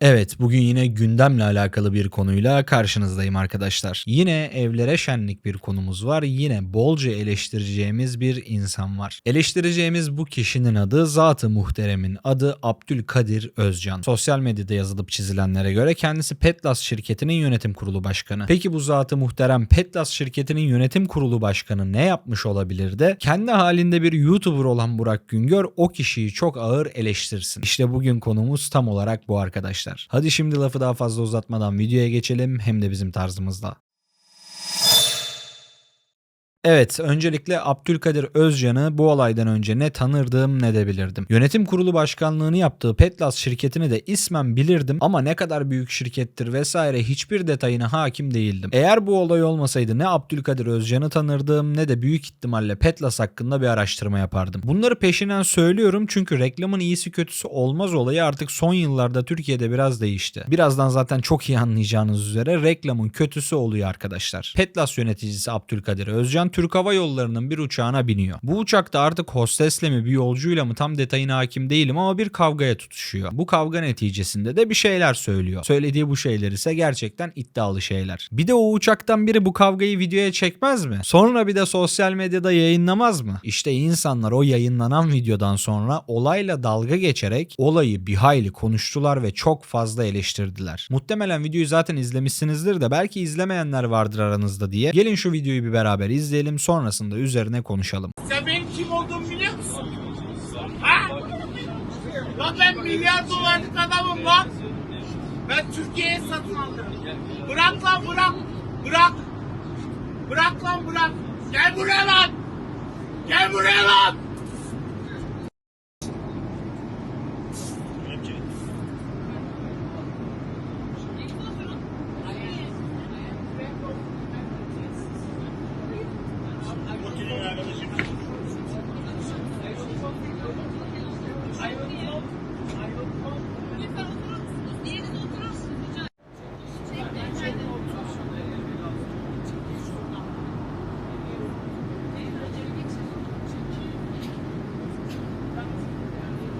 Evet, bugün yine gündemle alakalı bir konuyla karşınızdayım arkadaşlar. Yine evlere şenlik bir konumuz var. Yine bolca eleştireceğimiz bir insan var. Eleştireceğimiz bu kişinin adı Zat-ı Muhterem'in adı Abdülkadir Özcan. Sosyal medyada yazılıp çizilenlere göre kendisi Petlas şirketinin yönetim kurulu başkanı. Peki bu Zat-ı Muhterem Petlas şirketinin yönetim kurulu başkanı ne yapmış olabilir de kendi halinde bir YouTuber olan Burak Güngör o kişiyi çok ağır eleştirsin. İşte bugün konumuz tam olarak bu arkadaşlar. Hadi şimdi lafı daha fazla uzatmadan videoya geçelim hem de bizim tarzımızda. Evet, öncelikle Abdülkadir Özcan'ı bu olaydan önce ne tanırdım ne de bilirdim. Yönetim kurulu başkanlığını yaptığı Petlas şirketini de ismen bilirdim ama ne kadar büyük şirkettir vesaire hiçbir detayına hakim değildim. Eğer bu olay olmasaydı ne Abdülkadir Özcan'ı tanırdım ne de büyük ihtimalle Petlas hakkında bir araştırma yapardım. Bunları peşinen söylüyorum çünkü reklamın iyisi kötüsü olmaz olayı artık son yıllarda Türkiye'de biraz değişti. Birazdan zaten çok iyi anlayacağınız üzere reklamın kötüsü oluyor arkadaşlar. Petlas yöneticisi Abdülkadir Özcan Türk Hava Yolları'nın bir uçağına biniyor. Bu uçakta artık hostesle mi bir yolcuyla mı tam detayına hakim değilim ama bir kavgaya tutuşuyor. Bu kavga neticesinde de bir şeyler söylüyor. Söylediği bu şeyler ise gerçekten iddialı şeyler. Bir de o uçaktan biri bu kavgayı videoya çekmez mi? Sonra bir de sosyal medyada yayınlamaz mı? İşte insanlar o yayınlanan videodan sonra olayla dalga geçerek olayı bir hayli konuştular ve çok fazla eleştirdiler. Muhtemelen videoyu zaten izlemişsinizdir de belki izlemeyenler vardır aranızda diye. Gelin şu videoyu bir beraber izleyelim sonrasında üzerine konuşalım. Sen benim kim olduğumu biliyor musun? Ha? Lan ben milyar dolarlık adamım lan. Ben Türkiye'ye satın aldım. Bırak lan bırak. Bırak. Bırak lan bırak. Gel buraya lan. Gel buraya lan.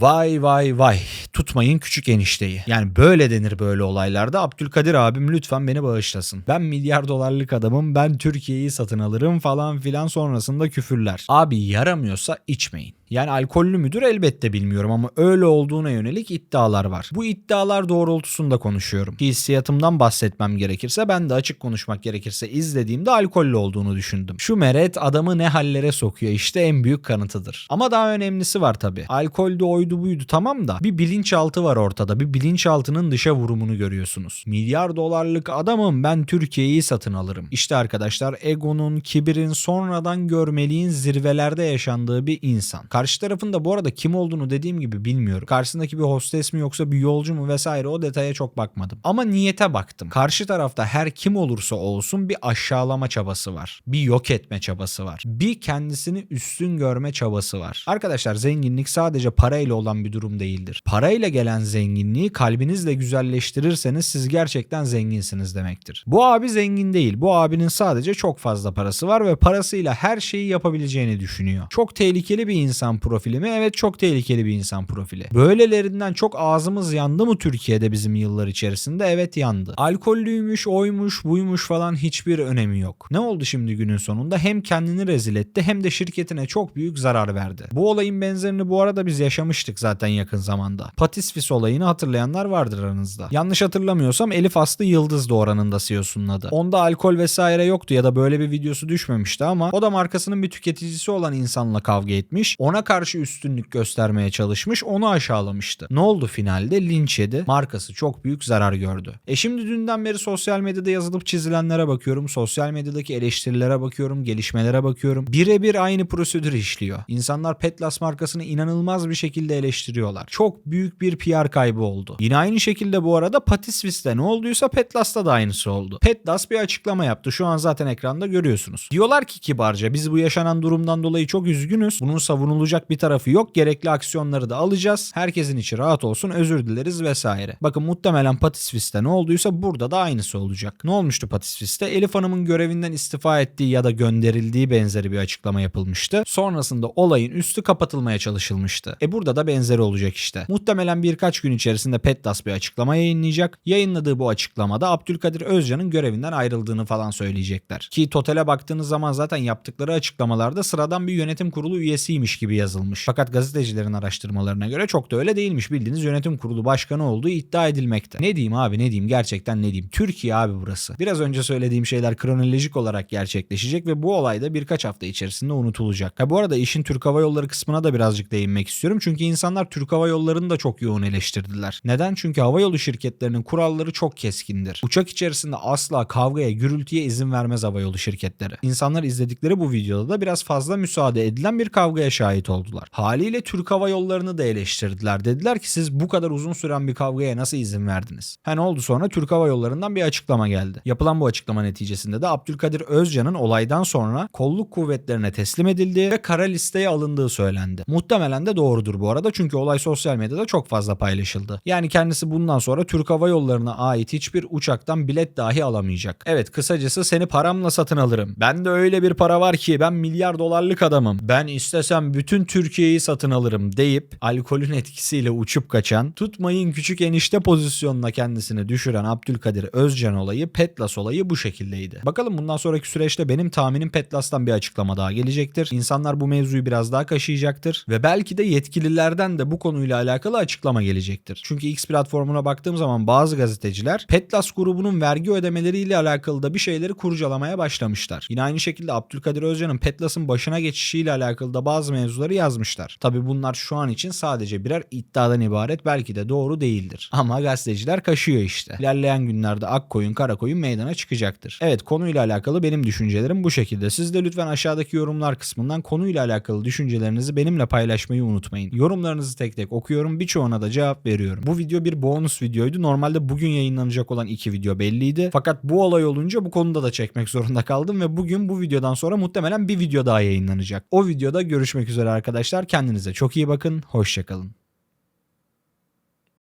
Vay vay vay tutmayın küçük enişteyi. Yani böyle denir böyle olaylarda. Abdülkadir abim lütfen beni bağışlasın. Ben milyar dolarlık adamım ben Türkiye'yi satın alırım falan filan sonrasında küfürler. Abi yaramıyorsa içmeyin. Yani alkollü müdür elbette bilmiyorum ama öyle olduğuna yönelik iddialar var. Bu iddialar doğrultusunda konuşuyorum. Hissiyatımdan bahsetmem gerekirse ben de açık konuşmak gerekirse izlediğimde alkollü olduğunu düşündüm. Şu meret adamı ne hallere sokuyor işte en büyük kanıtıdır. Ama daha önemlisi var tabi. Alkolde oydu buydu tamam da bir bilinçaltı var ortada. Bir bilinçaltının dışa vurumunu görüyorsunuz. Milyar dolarlık adamım ben Türkiye'yi satın alırım. İşte arkadaşlar egonun, kibirin sonradan görmeliğin zirvelerde yaşandığı bir insan. Karşı tarafın da bu arada kim olduğunu dediğim gibi bilmiyorum. Karşısındaki bir hostes mi yoksa bir yolcu mu vesaire o detaya çok bakmadım. Ama niyete baktım. Karşı tarafta her kim olursa olsun bir aşağılama çabası var. Bir yok etme çabası var. Bir kendisini üstün görme çabası var. Arkadaşlar zenginlik sadece parayla olan bir durum değildir. Parayla gelen zenginliği kalbinizle güzelleştirirseniz siz gerçekten zenginsiniz demektir. Bu abi zengin değil. Bu abinin sadece çok fazla parası var ve parasıyla her şeyi yapabileceğini düşünüyor. Çok tehlikeli bir insan profili mi? Evet çok tehlikeli bir insan profili. Böylelerinden çok ağzımız yandı mı Türkiye'de bizim yıllar içerisinde? Evet yandı. Alkollüymüş, oymuş, buymuş falan hiçbir önemi yok. Ne oldu şimdi günün sonunda? Hem kendini rezil etti hem de şirketine çok büyük zarar verdi. Bu olayın benzerini bu arada biz yaşamıştık zaten yakın zamanda. Patisfis olayını hatırlayanlar vardır aranızda. Yanlış hatırlamıyorsam Elif Aslı Yıldız da oranın CEO'sunun adı. Onda alkol vesaire yoktu ya da böyle bir videosu düşmemişti ama o da markasının bir tüketicisi olan insanla kavga etmiş. Ona karşı üstünlük göstermeye çalışmış. Onu aşağılamıştı. Ne oldu finalde? Linç yedi. Markası çok büyük zarar gördü. E şimdi dünden beri sosyal medyada yazılıp çizilenlere bakıyorum. Sosyal medyadaki eleştirilere bakıyorum. Gelişmelere bakıyorum. Birebir aynı prosedür işliyor. İnsanlar Petlas markasını inanılmaz bir şekilde eleştiriyorlar. Çok büyük bir PR kaybı oldu. Yine aynı şekilde bu arada Patisvis'te ne olduysa Petlas'ta da aynısı oldu. Petlas bir açıklama yaptı. Şu an zaten ekranda görüyorsunuz. Diyorlar ki kibarca biz bu yaşanan durumdan dolayı çok üzgünüz. Bunun savunulacak olacak bir tarafı yok. Gerekli aksiyonları da alacağız. Herkesin içi rahat olsun özür dileriz vesaire. Bakın muhtemelen Patisvis'te ne olduysa burada da aynısı olacak. Ne olmuştu Patisvis'te? Elif Hanım'ın görevinden istifa ettiği ya da gönderildiği benzeri bir açıklama yapılmıştı. Sonrasında olayın üstü kapatılmaya çalışılmıştı. E burada da benzeri olacak işte. Muhtemelen birkaç gün içerisinde Petlas bir açıklama yayınlayacak. Yayınladığı bu açıklamada Abdülkadir Özcan'ın görevinden ayrıldığını falan söyleyecekler. Ki totale baktığınız zaman zaten yaptıkları açıklamalarda sıradan bir yönetim kurulu üyesiymiş gibi yazılmış. Fakat gazetecilerin araştırmalarına göre çok da öyle değilmiş. Bildiğiniz yönetim kurulu başkanı olduğu iddia edilmekte. Ne diyeyim abi ne diyeyim gerçekten ne diyeyim. Türkiye abi burası. Biraz önce söylediğim şeyler kronolojik olarak gerçekleşecek ve bu olay da birkaç hafta içerisinde unutulacak. Ha bu arada işin Türk Hava Yolları kısmına da birazcık değinmek istiyorum. Çünkü insanlar Türk Hava Yolları'nı da çok yoğun eleştirdiler. Neden? Çünkü havayolu şirketlerinin kuralları çok keskindir. Uçak içerisinde asla kavgaya, gürültüye izin vermez havayolu şirketleri. İnsanlar izledikleri bu videoda da biraz fazla müsaade edilen bir kavgaya şahit oldular. Haliyle Türk Hava Yolları'nı da eleştirdiler. Dediler ki siz bu kadar uzun süren bir kavgaya nasıl izin verdiniz? Ha ne oldu sonra? Türk Hava Yolları'ndan bir açıklama geldi. Yapılan bu açıklama neticesinde de Abdülkadir Özcan'ın olaydan sonra kolluk kuvvetlerine teslim edildiği ve kara listeye alındığı söylendi. Muhtemelen de doğrudur bu arada çünkü olay sosyal medyada çok fazla paylaşıldı. Yani kendisi bundan sonra Türk Hava Yolları'na ait hiçbir uçaktan bilet dahi alamayacak. Evet kısacası seni paramla satın alırım. Ben de öyle bir para var ki ben milyar dolarlık adamım. Ben istesem bütün Türkiye'yi satın alırım deyip alkolün etkisiyle uçup kaçan tutmayın küçük enişte pozisyonuna kendisini düşüren Abdülkadir Özcan olayı Petlas olayı bu şekildeydi. Bakalım bundan sonraki süreçte benim tahminim Petlas'tan bir açıklama daha gelecektir. İnsanlar bu mevzuyu biraz daha kaşıyacaktır ve belki de yetkililerden de bu konuyla alakalı açıklama gelecektir. Çünkü X platformuna baktığım zaman bazı gazeteciler Petlas grubunun vergi ödemeleriyle alakalı da bir şeyleri kurcalamaya başlamışlar. Yine aynı şekilde Abdülkadir Özcan'ın Petlas'ın başına geçişiyle alakalı da bazı mevzuları yazmışlar. Tabi bunlar şu an için sadece birer iddiadan ibaret belki de doğru değildir. Ama gazeteciler kaşıyor işte. İlerleyen günlerde Akkoyun Karakoyun meydana çıkacaktır. Evet konuyla alakalı benim düşüncelerim bu şekilde. Siz de lütfen aşağıdaki yorumlar kısmından konuyla alakalı düşüncelerinizi benimle paylaşmayı unutmayın. Yorumlarınızı tek tek okuyorum. Birçoğuna da cevap veriyorum. Bu video bir bonus videoydu. Normalde bugün yayınlanacak olan iki video belliydi. Fakat bu olay olunca bu konuda da çekmek zorunda kaldım ve bugün bu videodan sonra muhtemelen bir video daha yayınlanacak. O videoda görüşmek üzere arkadaşlar. Kendinize çok iyi bakın. Hoşçakalın.